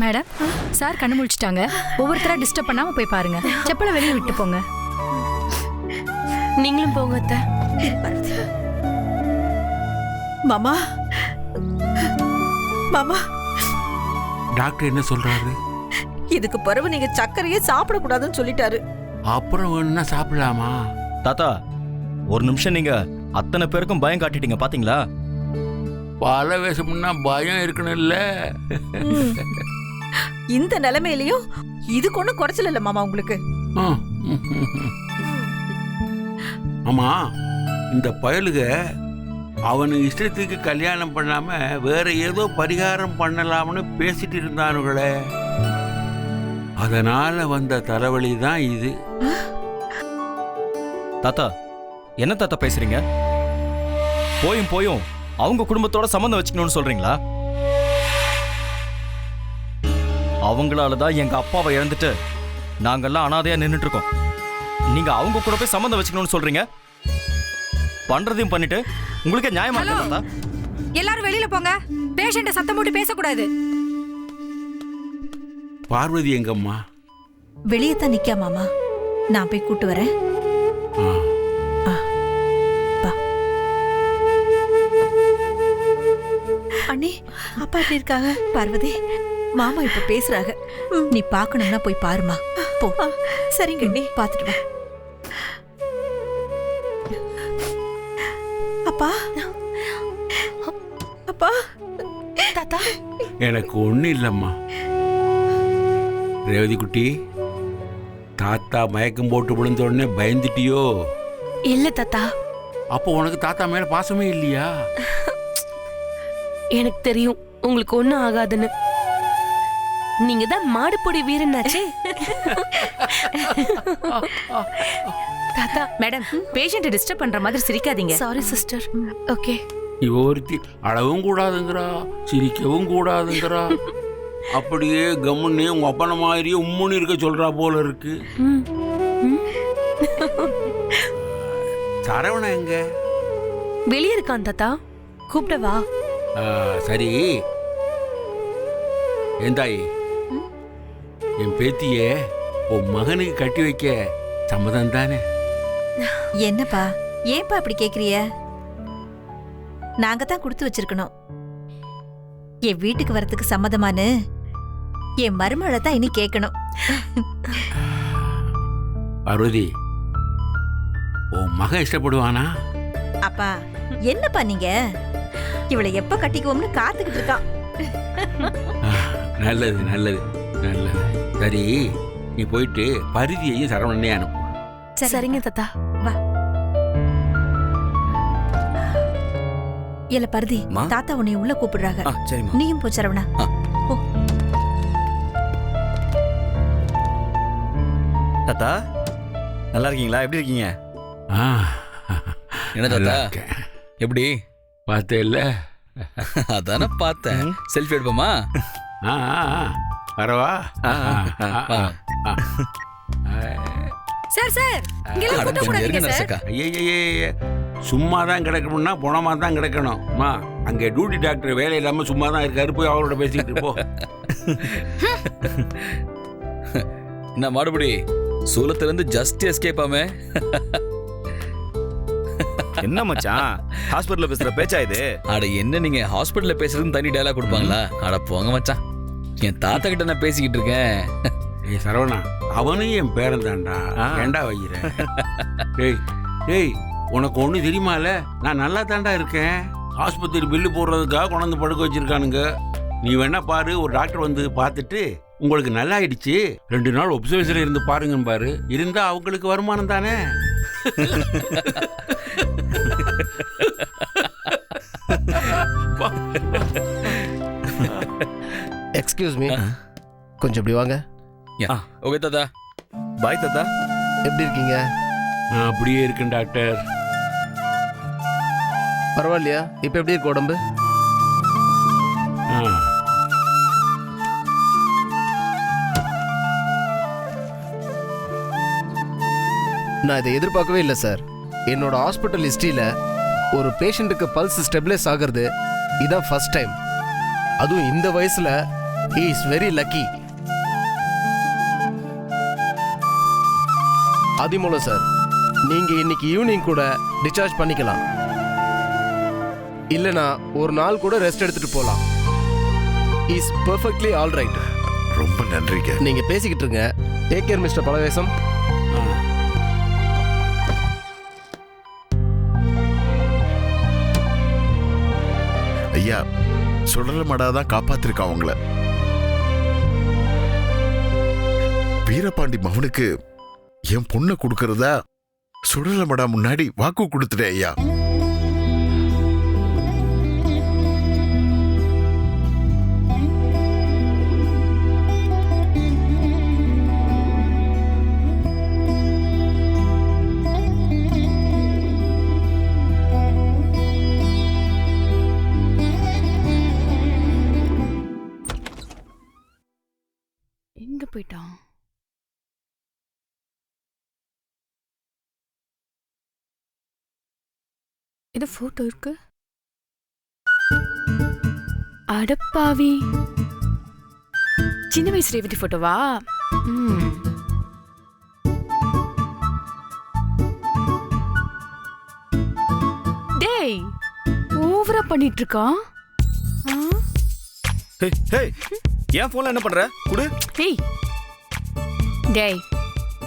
Madam sir கண்ணு முழிச்சிட்டாங்க. ஒவ்வொருத்தரா disturb பண்ணாம போய் பாருங்க. செப்பலை வெளியே விட்டு போங்க. நீங்களும் போங்க அத்தை. மாமா. மாமா. டாக்டர் என்ன சொல்றாரு? இதுக்கு பிறகு நீங்க சர்க்கரையே சாப்பிடக்கூடாதுன்னு சொல்லிட்டாரு. அப்புறம் வேணும்னா சாப்பிடலாமா? தாத்தா ஒரு நிமிஷம் நீங்க அத்தனை பேருக்கும் பயம் காட்டிட்டீங்க பாத்தீங்களா? பல விஷம்னா பயம் இருக்கணும்ல. ம். இந்த நிலைமையிலயும் இதுக்கு ஒண்ணும் குறைச்சல இல்ல மாமா உங்களுக்கு. ஆமா இந்த பயலுக அவனுக்கு இஷ்டத்துக்கு கல்யாணம் பண்ணாம வேற ஏதோ பரிகாரம் பண்ணலாம்னு பேசிட்டு இருந்தானுங்களே அதனால வந்த தலைவலி தான் இது. தாத்தா என்ன தாத்தா பேசுறீங்க? போயும் போயும் அவங்க குடும்பத்தோட சம்மந்தம் வச்சுக்கணும்னு சொல்றீங்களா? அவங்களால தான் எங்க அப்பாவை இழந்துட்டு நாங்கெல்லாம் அனாதையா நின்னுட்டு இருக்கோம் நீங்க அவங்க கூட போய் சம்மந்தம் வச்சுக்கணும்னு சொல்றீங்க. பண்றதையும் பண்ணிட்டு உங்களுக்கு நியாயமா இருக்கா எல்லாரும் வெளியில போங்க. பேஷண்ட சத்தம் போட்டு பேசக்கூடாது. பார்வதி எங்கம்மா? வெளியே தான் நிக்கா மாமா? நான் போய் கூட்டு வரேன். ஆ. அண்ணி அப்பா எப்படி இருக்காங்க? பார்வதி மாமா இப்ப பேசுறாங்க. நீ பார்க்கணும்னா போய் பாருமா. போ. சரிங்க அண்ணி. பார்த்துட்டு வா. அப்பா. அப்பா. தாத்தா. எனக்கு ஒன்றும் இல்லைம்மா. ரேவதி குட்டி தாத்தா மயக்கம் போட்டு விழுந்த உடனே பயந்துட்டியோ? இல்ல தாத்தா. அப்போ உனக்கு தாத்தா மேல பாசமே இல்லையா? எனக்கு தெரியும். உங்களுக்கு ஒண்ணும் ஆகாதுன்னு. நீங்க தான் மாடுபொடி வீரனாச்சே. தாத்தா மேடம் பேஷண்ட்டை டிஸ்டர்ப் பண்ற மாதிரி சிரிக்காதீங்க. சாரி சிஸ்டர் ஓகே இவ ஒருத்தி அழவும் கூடாதுங்கிறா சிரிக்கவும் கூடாதுங்கிறா. அப்படியே கம்முன்னு உங்க அப்பன மாதிரியே உம்முன்னு இருக்க சொல்றா போல இருக்கு. ம். ம். சரவணன் எங்க? வெளியே இருக்கான் தாத்தா. கூப்பிடவா சரி. ஏந்தாயி என் பேத்தியே உன் மகனுக்கு கட்டி வைக்க சம்மதம் தானே? என்னப்பா ஏன்பா அப்படி கேக்குறிய நாங்க தான் கொடுத்து வச்சிருக்கணும். என் வீட்டுக்கு வரதுக்கு சம்மதமானு என் மருமகளை தான் இனி கேட்கணும் பார்வதி உன் மகன் இஷ்டப்படுவானா? அப்பா என்னப்பா நீங்க? இவளை எப்ப கட்டிக்குவோம்னு காத்துக்கிட்டு இருக்கான். நல்லது நல்லது. நல்லது சரி நீ போயிட்டு பருதியையும் சரவணனையும் அனுப்பு. சரிங்க தாத்தா. இல்ல பருதி மா? தாத்தா உன்னை உள்ள கூப்பிடுறாங்க. ஆ சரிம்மா. நீயும் போ சரவணா. தாத்தா நல்லா இருக்கீங்களா? எப்படி இருக்கீங்க? ஆ, என்ன நல்லா தாத்தா இருக்கேன். எப்படி? பார்த்தேல்ல. அதானே பார்த்தேன். செல்ஃபி எடுப்போமா? ஆ ஆ, ஆ. வரவா. சார் சார் இங்கெல்லாம் அட, கூட்ட கொஞ்சம் கூடாதீங்க சார். ஐயையையே, சும்மா தான் கிடக்கணும்னா புணமா தான் கிடக்கணும். அம்மா அங்கே டியூட்டி டாக்டர் வேலை இல்லாம சும்மா தான் இருக்காரு. போய் அவரோட பேசிக்கிட்டு இருப்போ என்ன மாடுபடி சூலத்துல இருந்து ஜஸ்ட் எஸ்கேப் ஆமே. என்ன மச்சான்? ஹாஸ்பிடல்ல பேசுற பேச்சா இது? அட என்ன நீங்க ஹாஸ்பிட்டல்ல பேசுறதுன்னு தனி டயலாக் கொடுப்பாங்களா? அட போங்க மச்சான். என் தாத்தா கிட்ட நான் பேசிக்கிட்டு இருக்கேன். ஏய் சரவணா அவனும் என் பேரன் தான்டா. ஏண்டா வைக்கிற டேய் டேய் உனக்கு ஒண்ணு தெரியுமால? நான் நல்லா தான்டா இருக்கேன். ஆஸ்பத்திரி பில்லு போடுறதுக்காக கொண்டாந்து படுக்க வச்சிருக்கானுங்க. நீ வேணா பாரு ஒரு டாக்டர் வந்து பார்த்துட்டு உங்களுக்கு நல்லா ஆயிடுச்சு ரெண்டு நாள் ஒப்சர்வேஷன்ல இருந்து பாருங்க பாரு. இருந்தா அவங்களுக்கு வருமானம் தானே? எக்ஸ்கியூஸ் மீ கொஞ்சம் இப்படி வாங்க. ஓகே தாத்தா. பாய் தாத்தா. எப்படி இருக்கீங்க? நான் அப்படியே இருக்கேன் டாக்டர். பரவாயில்லையா? இப்போ எப்படி இருக்கு உடம்பு? நான் இதை எதிர்பார்க்கவே இல்லை சார். என்னோட ஹாஸ்பிட்டல் ஹிஸ்ட்ரியில் ஒரு பேஷண்ட்டுக்கு பல்ஸ் ஸ்டெபிலைஸ் ஆகிறது இதான் ஃபர்ஸ்ட் டைம் அதுவும் இந்த வயசில் he is very lucky அதிமூலம் sir நீங்க இன்னைக்கு ஈவினிங் கூட டிஸ்சார்ஜ் பண்ணிக்கலாம். இல்லனா ஒரு நாள் கூட ரெஸ்ட் எடுத்துட்டு போலாம். இஸ் பெர்ஃபெக்ட்லி ஆல் ரைட் ரொம்ப நன்றிங்க. நீங்க பேசிக்கிட்டு இருங்க. Take care mister Palavesam. ஐயா சுடலமடா தான் காப்பாத்திருக்கா அவங்கள வீரபாண்டி மகனுக்கு என் பொண்ணை கொடுக்கறதா? சுடலமடா முன்னாடி வாக்கு கொடுத்துட்டேன் ஐயா. இது போட்டோ இருக்கு? அடப்பாவி. சின்ன வயசு ரேவதி போட்டோவா ம். டேய் ஓவரா பண்ணிட்டு இருக்கான் என் ஃபோன்ல என்ன பண்ற? குடு. டேய் டேய்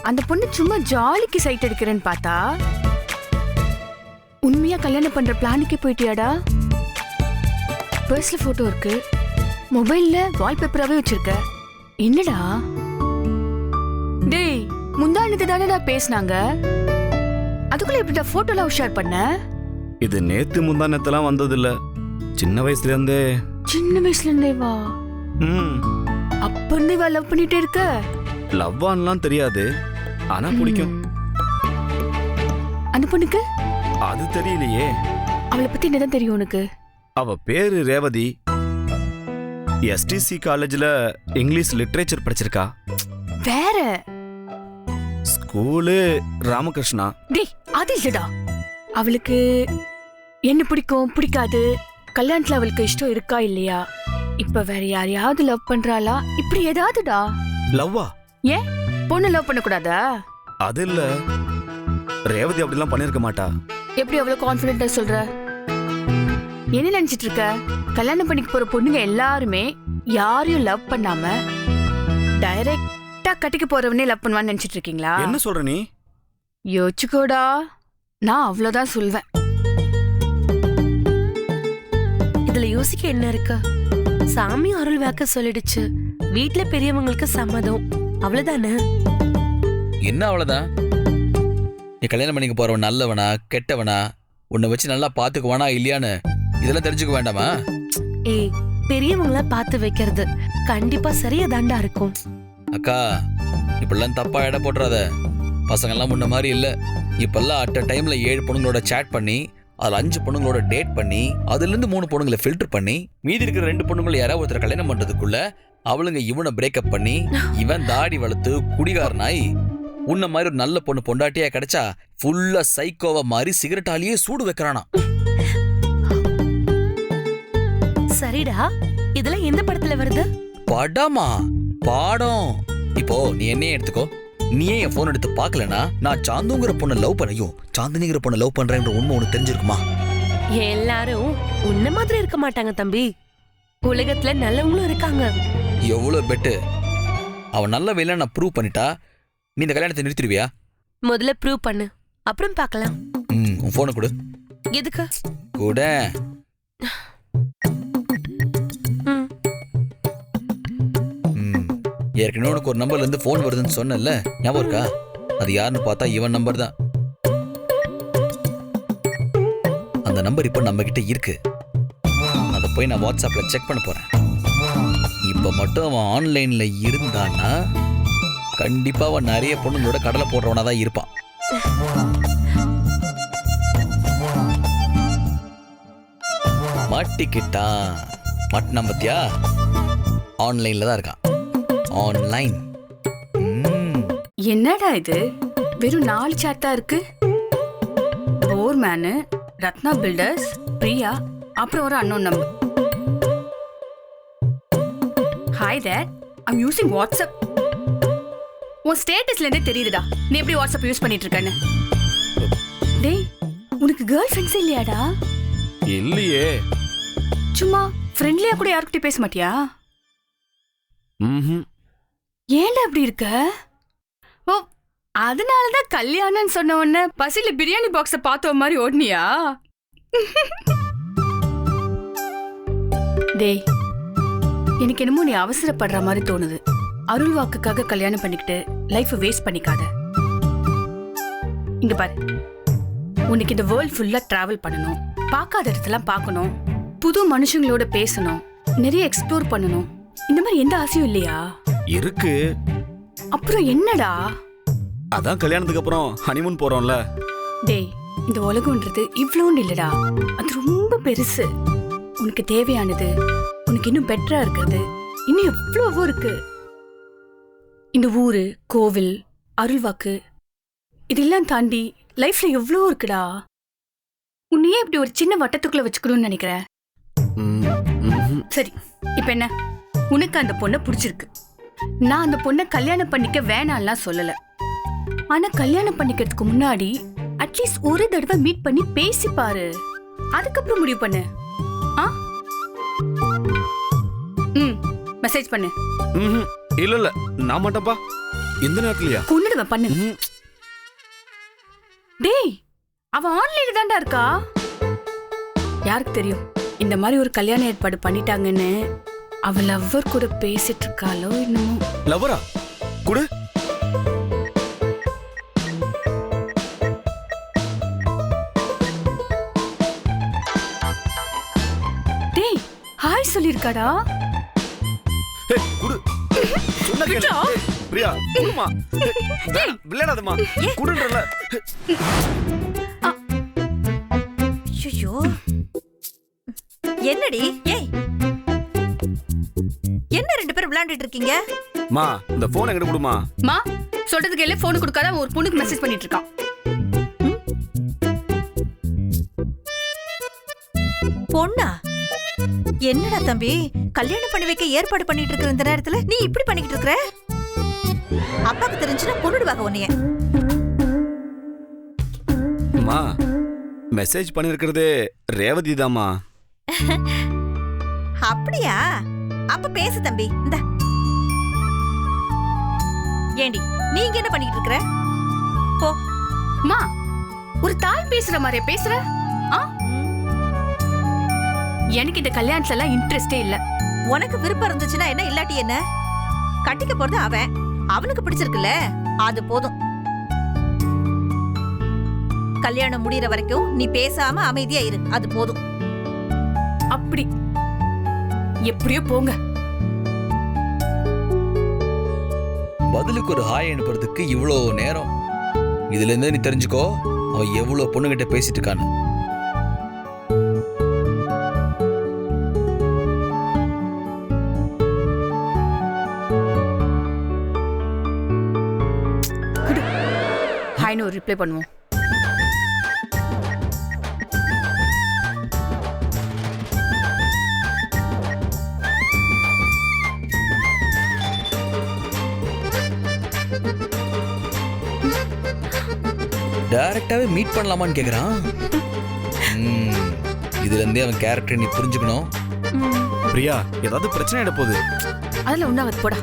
அந்த பொண்ணு சும்மா ஜாலிக்கு சைட் அடிக்கிறேன்னு பார்த்தா உண்மையா கல்யாணம் பண்ற பிளானுக்கே போயிட்டியாடா? பர்ஸ்ல போட்டோ இருக்கு. மொபைல்ல வால்பேப்பராவே வச்சிருக்க. என்னடா? டேய் முந்தானது தானடா பேசுனாங்க? அதுக்குள்ள எப்படிடா போட்டோலாம் ஷேர் பண்ண? இது நேத்து முந்தா நேத்தெல்லாம் வந்தது இல்ல சின்ன வயசுல இருந்தே சின்ன வயசுல இருந்தே வா ம். அப்ப இருந்தே வா லவ் பண்ணிட்டே இருக்க? லவ்வான்லாம் தெரியாது. ஆனா பிடிக்கும். அந்த பொண்ணுக்கு? அது தெரியலையே. அவளை பத்தி என்னதான் தெரியும் உனக்கு? அவ பேரு ரேவதி. எஸ்டிசி காலேஜ்ல இங்கிலீஷ் லிட்ரேச்சர் படிச்சிருக்கா. வேற? ஸ்கூலு ராமகிருஷ்ணா. டேய் அது இல்லடா. அவளுக்கு என்ன பிடிக்கும் பிடிக்காது? கல்யாணத்துல அவளுக்கு இஷ்டம் இருக்கா இல்லையா? இப்ப வேற யாரையாவது லவ் பண்றாளா? இப்படி ஏதாவதுடா? லவ்வா ஏன்? பொண்ணு லவ் பண்ண கூடாதா அது இல்ல. ரேவதி அப்படிலாம் பண்ணிருக்க மாட்டா. எப்படி அவ்வளவு கான்பிடென்டா சொல்ற? என்ன நினைச்சிட்டு இருக்க? கல்யாணம் பண்ணிக்க போற பொண்ணுங்க எல்லாருமே யாரையும் லவ் பண்ணாம டைரக்டா கட்டிக்க போறவனே லவ் பண்ணுவான்னு நினைச்சிட்டு இருக்கீங்களா? என்ன சொல்ற நீ? யோசிச்சுக்கோடா. நான் அவ்வளவுதான் சொல்வேன். இதுல யோசிக்க என்ன இருக்கு? சாமி அருள் வாக்க சொல்லிடுச்சு. வீட்ல பெரியவங்களுக்கு சம்மதம். அவ்வளவுதானே? என்ன அவ்வளவுதான்? நீ கல்யாணம் பண்ணிக்க போறவன் நல்லவனா கெட்டவனா? உன்னை வச்சு நல்லா பாத்துக்குவானா இல்லையான்னு இதெல்லாம் தெரிஞ்சுக்க வேண்டாமா? ஏய் பெரியவங்கள பார்த்து வைக்கிறது கண்டிப்பா சரியா தாண்டா இருக்கும். அக்கா இப்பெல்லாம் தப்பா எடை போட்டுறாத. பசங்கெல்லாம் முன்ன மாதிரி இல்ல. இப்பெல்லாம் அட் டைம்ல ஏழு பொண்ணுங்களோட சேட் பண்ணி அதுல அஞ்சு பொண்ணுங்களோட டேட் பண்ணி அதுல இருந்து மூணு பொண்ணுங்களை ஃபில்டர் பண்ணி மீதி இருக்கிற ரெண்டு பொண்ணுங்களை யாராவது ஒருத்தர் கல்யாணம் பண்றதுக்குள்ள அவளுங்க இவனை பிரேக்கப் பண்ணி இவன் தாடி வளர்த்து குடிகாரனாய் உன்ன மாதிரி ஒரு நல்ல பொண்ணு பொண்டாட்டியா கிடைச்சா ஃபுல்லா சைக்கோவா மாதிரி சிகரெட்டாலேயே சூடு வைக்கிறானா? சரிடா. இதெல்லாம் எந்த படத்துல வருது? படமா? பாடம். இப்போ நீ என்னையே எடுத்துக்கோ. நீயே என் போன் எடுத்து பார்க்கலனா நான் சாந்துங்கிற பொண்ணை லவ் பண்ணையும் சாந்தினிங்கிற பொண்ணை லவ் பண்றேன்ற உண்மை உனக்கு தெரிஞ்சிருக்குமா? எல்லாரும் உன்ன மாதிரி இருக்க மாட்டாங்க தம்பி. உலகத்துல நல்லவங்களும் இருக்காங்க. எவ்வளவு பெட்டு. அவன் நல்ல வேலை நான் ப்ரூவ் பண்ணிட்டா நீ இந்த கல்யாணத்தை நிறுத்திடுவியா? முதல்ல ப்ரூவ் பண்ணு. அப்புறம் பார்க்கலாம். ம் உன் போனை கொடு. எதுக்கு? கூட. ம். ம் ஏற்கனவே உனக்கு ஒரு நம்பர்ல இருந்து ஃபோன் வருதுன்னு சொன்னேன்ல. ஞாபகம் இருக்கா? அது யாருன்னு பார்த்தா இவன் நம்பர் தான். அந்த நம்பர் இப்போ நம்ம கிட்ட இருக்கு. அதை போய் நான் வாட்ஸ்அப்ல செக் பண்ண போறேன். இப்போ மட்டும் அவன் ஆன்லைன்ல இருந்தான்னா கண்டிப்பா அவன் நிறைய பொண்ணுங்களோட கடலை போடுறவனா தான் இருப்பான். மாட்டிக்கிட்டான் மாட்டினான் பத்தியா? ஆன்லைன்ல தான் இருக்கான். ஆன்லைன். என்னடா இது? வெறும் நாலு சாட்டா இருக்கு? போர்மேனு ரத்னா பில்டர்ஸ் பிரியா அப்புறம் ஒரு unknown number hi that I'm using WhatsApp உன் ஸ்டேட்டஸ்ல இருந்தே தெரியுதுடா. நீ எப்படி வாட்ஸ்அப் யூஸ் பண்ணிட்டு இருக்கன்னு டேய் உனக்கு கேர்ள் ஃப்ரெண்ட்ஸ் இல்லையாடா? இல்லையே. சும்மா ஃப்ரெண்ட்லியா கூட யார்கிட்டயும் பேச மாட்டியா? ஏன்டா அப்படி இருக்க? ஓ அதனால தான் கல்யாணம்னு சொன்ன உடனே பசியில பிரியாணி பாக்ஸ பார்த்த மாதிரி ஓடுனியா? டேய் எனக்கு என்னமோ நீ அவசரப்படுற மாதிரி தோணுது. அருள் வாக்குக்காக கல்யாணம் பண்ணிக்கிட்டு லைஃப் வேஸ்ட் பண்ணிக்காத. இங்க பாரு. உனக்கு இந்த வேர்ல்ட் ஃபுல்லா டிராவல் பண்ணணும். பார்க்காத இடத்தெல்லாம் பார்க்கணும். புது மனுஷங்களோட பேசணும். நிறைய எக்ஸ்ப்ளோர் பண்ணணும். இந்த மாதிரி எந்த ஆசையும் இல்லையா? இருக்கு. அப்புறம் என்னடா? அதான் கல்யாணத்துக்கு அப்புறம் ஹனிமூன் போறோம்ல. டேய் இந்த உலகம்ன்றது இவ்வளோன்னு இல்லடா. அது ரொம்ப பெருசு. உனக்கு தேவையானது. உனக்கு இன்னும் பெட்டரா இருக்கிறது. இன்னும் எவ்வளவோ இருக்கு. இந்த ஊரு கோவில் அருள்வாக்கு இதெல்லாம் தாண்டி லைஃப்ல எவ்வளோ இருக்குடா? உன்னையே இப்படி ஒரு சின்ன வட்டத்துக்குள்ள வச்சுக்கணும்னு நினைக்கிறேன் ம், சரி இப்ப என்ன? உனக்கு அந்த பொண்ணை பிடிச்சிருக்கு. நான் அந்த பொண்ணை கல்யாணம் பண்ணிக்க வேணாம்லாம் சொல்லல. ஆனா கல்யாணம் பண்ணிக்கிறதுக்கு முன்னாடி அட்லீஸ்ட் ஒரு தடவை மீட் பண்ணி பேசி பாரு. அதுக்கப்புறம் முடிவு பண்ணு. ஆ? ம் மெசேஜ் பண்ணு. ம் இல்ல இல்ல நான் மாட்டேன்ப்பா இந்த நேரத்துலயா? கொன்னுடுவேன் பண்ணு. ம். டேய் அவ ஆன்லைன்ல தான்டா இருக்கா? யாருக்கு தெரியும்? இந்த மாதிரி ஒரு கல்யாண ஏற்பாடு பண்ணிட்டாங்கன்னு அவ லவ்வர் கூட பேசிட்டு இருக்காளோ என்னமோ. லவரா குடு. டேய் ஹாய் சொல்லிருக்காடா ஏய், குடு. சொன்னா கேளு. விட்றா. ஏய், பிரியா குடுமா ஏய், வேணாம், விளையாடாதம்மா குடுன்றல ஐயோ என்னடி? ஏய். என்ன ரெண்டு பேரும் விளையாண்டுட்டு இருக்கீங்க? மா இந்த போன் எங்கிட்ட கொடுமா. மா சொல்றதுக்கு எல்லாம் போன் கொடுக்காத ஒரு பொண்ணுக்கு மெசேஜ் பண்ணிட்டு இருக்கான். பொண்ணா? என்னடா தம்பி? கல்யாணம் பண்ணி வைக்க ஏற்பாடு பண்ணிட்டு இருக்கிற இந்த நேரத்துல நீ இப்படி பண்ணிக்கிட்டு இருக்கிற? அப்பாக்கு தெரிஞ்சுன்னா கொன்னுடுவாங்க உன்னைய. மா மெசேஜ் பண்ணிருக்கிறது ரேவதி தாம்மா. அப்படியா? அப்ப பேசு தம்பி இந்த. ஏண்டி நீங்க என்ன பண்ணிக்கிட்டு இருக்கிற? போ. மா ஒரு தாய் பேசுற மாதிரியே பேசுற? எனக்கு இந்த கல்யாணத்துல எல்லாம் இன்ட்ரெஸ்டே இல்ல. உனக்கு விருப்பம் இருந்துச்சுன்னா என்ன இல்லாட்டி என்ன? கட்டிக்க போறது அவன். அவனுக்கு பிடிச்சிருக்குல்ல. அது போதும். கல்யாணம் முடியற வரைக்கும் நீ பேசாம அமைதியா இரு. அது போதும். அப்படி. எப்படியோ போங்க. பதிலுக்கு ஒரு ஹாய் அனுப்புறதுக்கு இவ்வளோ நேரம். இதுல இருந்து நீ தெரிஞ்சுக்கோ அவன் எவ்வளவு பொண்ணுகிட்ட பேசிட்டு இருக்கான்னு. ரிப்ளை பண்ணுவோம். டைரக்டாவே மீட் பண்ணலாமான்னு கேக்குறான். ம், இதுல இருந்தே அவன் கேரக்டர் நீ புரிஞ்சுக்கணும். பிரியா ஏதாவது பிரச்சனை ஆயிட போகுது. அதுல உண்டாவது போடா.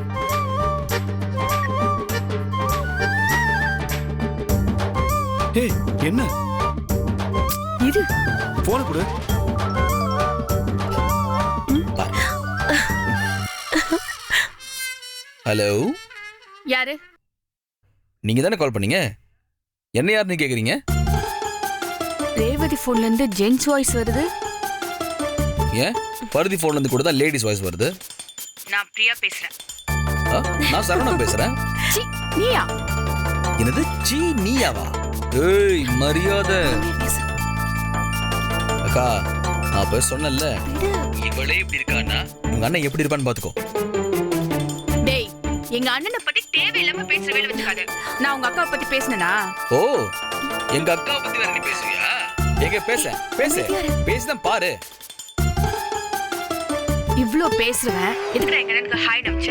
ஏய் என்ன? இரு போன கொடு. ஹலோ யாரு? நீங்க தானே கால் பண்ணீங்க? என்ன யாருன்னு கேக்குறீங்க? ரேவதி போன்ல இருந்து ஜென்ஸ் வாய்ஸ் வருது. ஏன்? பருதி போன்ல இருந்து கூட தான் லேடிஸ் வாய்ஸ் வருது. நான் பிரியா பேசுறேன். நான் சரவணன் பேசுறேன். நீயா? என்னது? சீ நீயாவா? ஏய் மரியாதை. அக்கா நான் அப்ப சொன்னேன்ல. இவளே இப்படி இருக்கான்னா? உங்க அண்ணன் எப்படி இருப்பான்னு பாத்துக்கோ. டேய் எங்க அண்ணனை பத்தி தேவையில்லாம பேசுற வேலை வச்சுக்காத. நான் உங்க அக்காவை பத்தி பேசினேனா? ஓ எங்க அக்காவை பத்தி வேற நீ பேசுவியா? எங்க பேச பேச. பேசிதான் பாரு. இவ்ளோ பேசுறவன் எதுக்குடா எங்க எனக்கு ஹாய் நமிச்ச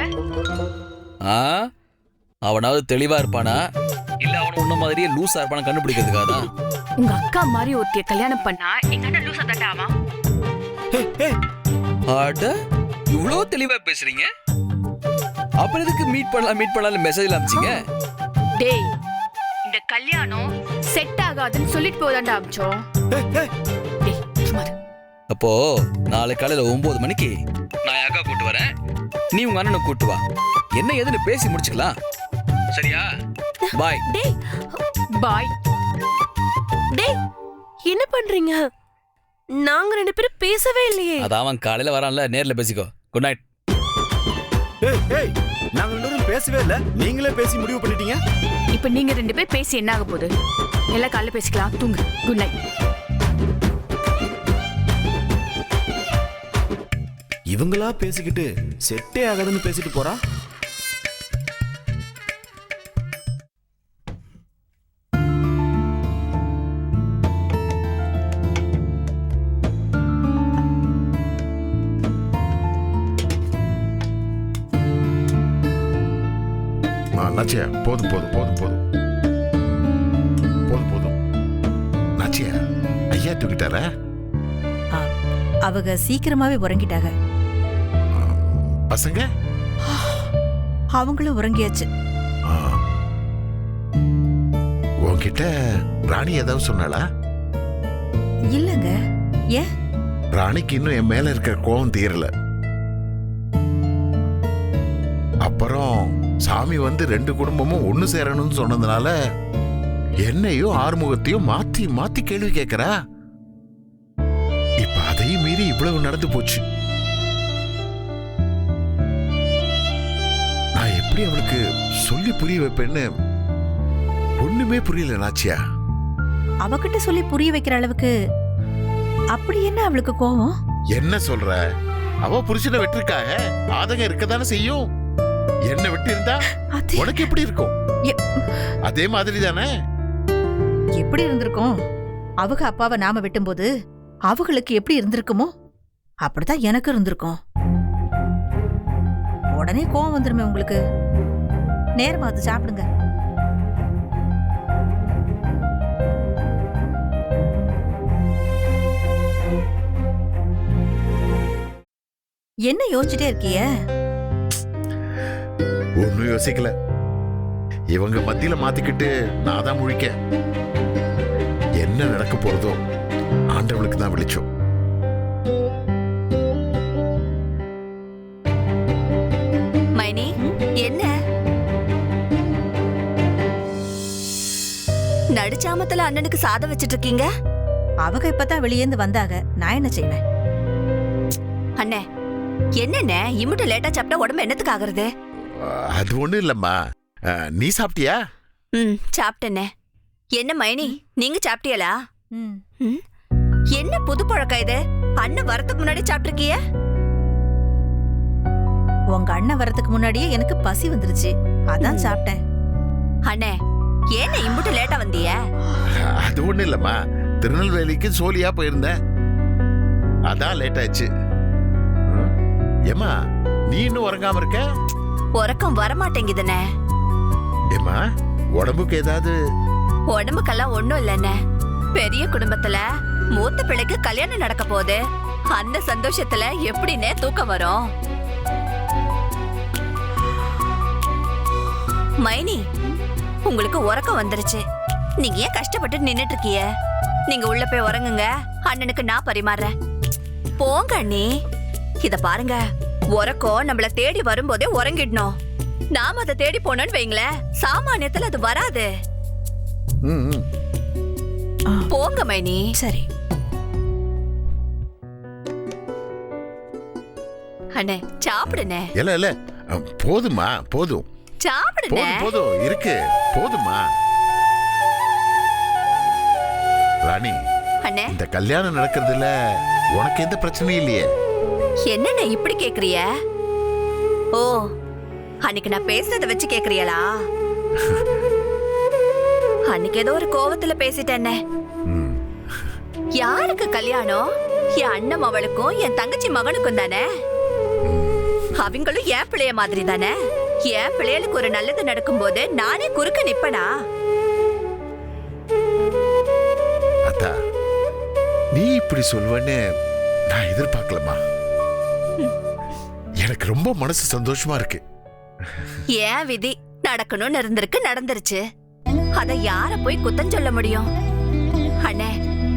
ஆ? அவனாவது தெளிவா இருப்பானா? உன்ன மாதிரியே லூஸா இருப்பானா கண்டுபிடிக்கிறதுக்காக தான். உங்க அக்கா மாதிரி ஒருத்திய கல்யாணம் பண்ணா எங்க அண்ணன் லூசா தாண்டா ஆவான் அட இவ்வளோ தெளிவா பேசுறீங்க? அப்புறம் எதுக்கு மீட் பண்ணலாம் மீட் பண்ணலாம் மெசேஜ் அனுப்பிச்சிங்க? டேய் இந்த கல்யாணம் செட் ஆகாதுன்னு சொல்லிட்டு போதாண்டா அமிச்சோம். அப்போ நாளை காலையில ஒன்பது மணிக்கு நான் அக்கா கூட்டு வரேன். நீ உங்க அண்ணனை கூட்டு வா. என்ன ஏதுன்னு பேசி முடிச்சுக்கலாம். சரியா? பாய். டேய் பாய். டேய் என்ன பண்றீங்க? நாங்க ரெண்டு பேரும் பேசவே இல்லையே. அதான் அவன் காலையில வரான்ல நேர்ல பேசிக்கோ. குட் நைட் ஏய் ஏய் நாங்க ரெண்டு பேரும் பேசவே இல்ல. நீங்களே பேசி முடிவு பண்ணிட்டீங்க? இப்போ நீங்க ரெண்டு பேர் பேசி என்ன ஆக போகுது? எல்லாம் காலைல பேசிக்கலாம். தூங்கு. குட் நைட் இவங்களா பேசிக்கிட்டு செட்டே ஆகாதுன்னு பேசிட்டு போறா? நாச்சியா போதும் போதும் போதும் போதும். போதும் போதும். நாச்சியா ஐயா தூக்கிட்டாரா? அவங்க சீக்கிரமாவே உறங்கிட்டாங்க. பசங்க? அவங்களும் உறங்கியாச்சு. உன்கிட்ட ராணி ஏதாவது சொன்னாளா? இல்லங்க. ராணிக்கு இன்னும் என் மேல இருக்கிற கோவம் தீரல. சாமி வந்து ரெண்டு குடும்பமும் ஒண்ணு சேரணும்னு சொன்னதுனால என்னையும் ஆறுமுகத்தையும் மாத்தி மாத்தி கேள்வி கேட்கறா இப்ப அதையும் மீறி இவ்வளவு நடந்து போச்சு. நான் எப்படி அவளுக்கு சொல்லி புரிய வைப்பேன்னு ஒண்ணுமே புரியல நாச்சியா. அவகிட்ட சொல்லி புரிய வைக்கிற அளவுக்கு அப்படி என்ன அவளுக்கு கோவம்? என்ன சொல்ற? அவ புருஷனை விட்டுருக்காக ஆதகம் இருக்கதானே செய்யும்? என்ன விட்டு இருந்தா உனக்கு எப்படி இருக்கும்? அதே மாதிரி தானே? எப்படி இருந்திருக்கும்? அவங்க அப்பாவை நாம வெட்டும்போது அவங்களுக்கு எப்படி இருந்திருக்குமோ அப்படிதான் எனக்கு இருந்திருக்கும். உடனே கோவம் வந்துருமே உங்களுக்கு. நேரமா அது சாப்பிடுங்க. என்ன யோசிச்சுட்டே இருக்கிய? ஒன்னும் யோசிக்கல. இவங்க மத்தியில மாத்திக்கிட்டு நான் தான் முழிக்க என்ன நடக்க போறதோ ஆண்டவளுக்கு தான் வெளிச்சம். மைனி என்ன? நடுச்சாமத்துல அண்ணனுக்கு சாதம் வச்சிட்டு இருக்கீங்க அவங்க இப்பதான் வெளியேந்து வந்தாங்க. நான் என்ன செய்வேன்? அண்ணே என்னண்ணே? இம்முட்டு லேட்டா சாப்பிட்டா உடம்பு என்னத்துக்கு ஆகுறது? அது ஒண்ணும் இல்லம்மா. நீ சாப்பிட்டியா? ம் சாப்பிட்டேண்ணே என்ன மைனி நீங்க சாப்பிட்டியலா? ம். என்ன புது பழக்கம் இது? அண்ணன் வரதுக்கு முன்னாடி சாப்பிட்டிருக்கிய? உங்க அண்ணன் வரதுக்கு முன்னாடியே எனக்கு பசி வந்துருச்சு. அதான் சாப்பிட்டேன். அண்ணே ஏண்ணே இம்புட்டு லேட்டா வந்திய? அது ஒண்ணும் இல்லம்மா. திருநெல்வேலிக்கு சோலியா போயிருந்தேன். அதான் லேட் ஆயிடுச்சு. ம். ஏம்மா நீ இன்னும் உறங்காம இருக்க? உறக்கம் வரமாட்டேங்குதுண்ணே. ஏம்மா உடம்புக்கு ஏதாவது? உடம்புக்கெல்லாம் ஒண்ணும் இல்லைண்ணே. பெரிய குடும்பத்துல மூத்த பிள்ளைக்கு கல்யாணம் நடக்க போகுது. அந்த சந்தோஷத்துல எப்படிண்ணே தூக்கம் வரும்? மைனி உங்களுக்கு உறக்கம் வந்துருச்சு. நீங்க ஏன் கஷ்டப்பட்டு நின்னுட்டு இருக்கீங்க நீங்க உள்ள போய் உறங்குங்க. அண்ணனுக்கு நான் பரிமாறுறேன். போங்க அண்ணி. இத பாருங்க. உறக்கம் நம்மள தேடி வரும்போதே உறங்கிடணும். நாம அதை தேடி போனோம்னு வைங்களேன் சாமானியத்துல அது வராது. போங்க மைனி. சரி. அண்ணே சாப்பிடுண்ணே. இல்ல இல்ல. போதுமா. போதும் போதும் போதும். இருக்கு. போதுமா ராணி அண்ணே. இந்த கல்யாணம் நடக்கிறதுல உனக்கு எந்த பிரச்சனையும் இல்லையே. என்னண்ணே இப்படி கேக்குறிய? ஓ அன்னைக்கு நான் பேசுனத வச்சு கேக்குறியலா? அன்னைக்கு ஏதோ ஒரு கோவத்துல பேசிட்டேன்னே. யாருக்கு கல்யாணம்? என் அண்ணன் மவளுக்கும் என் தங்கச்சி மகனுக்கும் தானே? அவங்களும் என் பிள்ளைய மாதிரி தானே? என் பிள்ளைகளுக்கு ஒரு நல்லது நடக்கும்போது நானே குறுக்க நிப்பனா? அத்தா நீ இப்படி சொல்வன்னு நான் எதிர்பார்க்கலமா எனக்கு ரொம்ப மனசு சந்தோஷமா இருக்கு. ஏன் விதி? நடக்கணும்னு இருந்திருக்கு நடந்துருச்சு. அத யார போய் குத்தம் சொல்ல முடியும்? அண்ணே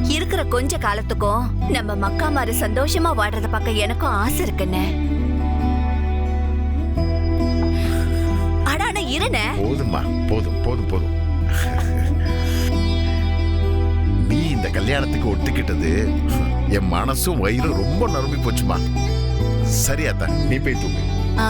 இருக்கிற கொஞ்ச காலத்துக்கும் நம்ம மக்கா மாதிரி சந்தோஷமா வாடுறத பார்க்க எனக்கும் ஆசை இருக்குண்ணே. அட அண்ணா இருண்ணே. போதும்மா. போதும் போதும் போதும். நீ இந்த கல்யாணத்துக்கு ஒத்துக்கிட்டது என் மனசும் வயிறும் ரொம்ப நறும்பி போச்சுமா? சரி அத்தா நீ போய் தூங்கு ஆ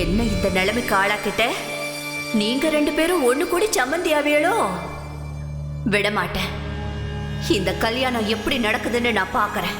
என்ன இந்த நிலைமைக்கு ஆளாக்கிட்ட? நீங்க ரெண்டு பேரும் ஒண்ணு கூடி சம்மந்தி ஆவியளோ விட மாட்டேன் இந்த கல்யாணம் எப்படி நடக்குதுன்னு நான் பார்க்கறேன்.